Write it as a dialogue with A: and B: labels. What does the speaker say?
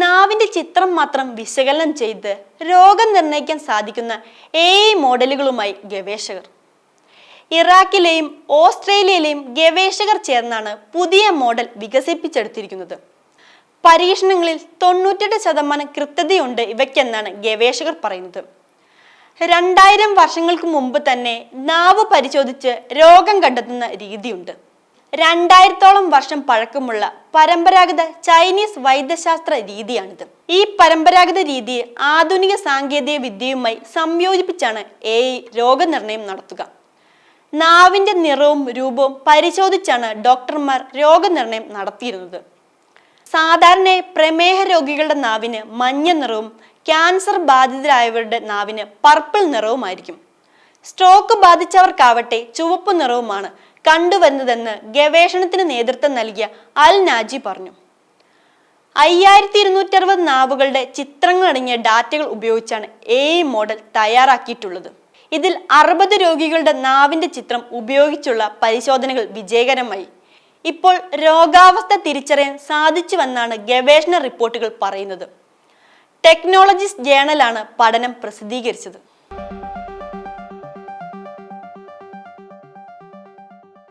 A: നാവിന്റെ ചിത്രം മാത്രം വിശകലനം ചെയ്ത് രോഗം നിർണയിക്കാൻ സാധിക്കുന്ന എ മോഡലുകളുമായി ഗവേഷകർ. ഇറാഖിലെയും ഓസ്ട്രേലിയയിലെയും ഗവേഷകർ ചേർന്നാണ് പുതിയ മോഡൽ വികസിപ്പിച്ചെടുത്തിരിക്കുന്നത്. പരീക്ഷണങ്ങളിൽ തൊണ്ണൂറ്റെട്ട് ശതമാനം കൃത്യതയുണ്ട് ഇവയ്ക്കെന്നാണ് ഗവേഷകർ പറയുന്നത്. രണ്ടായിരം വർഷങ്ങൾക്ക് മുമ്പ് തന്നെ നാവ് പരിശോധിച്ച് രോഗം കണ്ടെത്തുന്ന രീതിയുണ്ട്. രണ്ടായിരത്തോളം വർഷം പഴക്കമുള്ള പരമ്പരാഗത ചൈനീസ് വൈദ്യശാസ്ത്ര രീതിയാണിത്. ഈ പരമ്പരാഗത രീതിയെ ആധുനിക സാങ്കേതിക വിദ്യയുമായി സംയോജിപ്പിച്ചാണ് എ രോഗനിർണയം നടത്തുക. നാവിന്റെ നിറവും രൂപവും പരിശോധിച്ചാണ് ഡോക്ടർമാർ രോഗനിർണയം നടത്തിയിരുന്നത്. സാധാരണ പ്രമേഹ രോഗികളുടെ നാവിന് മഞ്ഞ നിറവും ക്യാൻസർ ബാധിതരായവരുടെ നാവിന് പർപ്പിൾ നിറവുമായിരിക്കും. സ്ട്രോക്ക് ബാധിച്ചവർക്കാവട്ടെ ചുവപ്പ് നിറവുമാണ് കണ്ടുവരുന്നതെന്ന് ഗവേഷണത്തിന് നേതൃത്വം നൽകിയ അൽ നാജി പറഞ്ഞു. അയ്യായിരത്തി ഇരുന്നൂറ്റി അറുപത് നാവുകളുടെ ചിത്രങ്ങളടങ്ങിയ ഡാറ്റകൾ ഉപയോഗിച്ചാണ് എ മോഡൽ തയ്യാറാക്കിയിട്ടുള്ളത്. ഇതിൽ അറുപത് രോഗികളുടെ നാവിന്റെ ചിത്രം ഉപയോഗിച്ചുള്ള പരിശോധനകൾ വിജയകരമായി. ഇപ്പോൾ രോഗാവസ്ഥ തിരിച്ചറിയാൻ സാധിച്ചുവെന്നാണ് ഗവേഷണ റിപ്പോർട്ടുകൾ പറയുന്നത്. ടെക്നോളജിസ് ജേണലാണ് പഠനം പ്രസിദ്ധീകരിച്ചത്.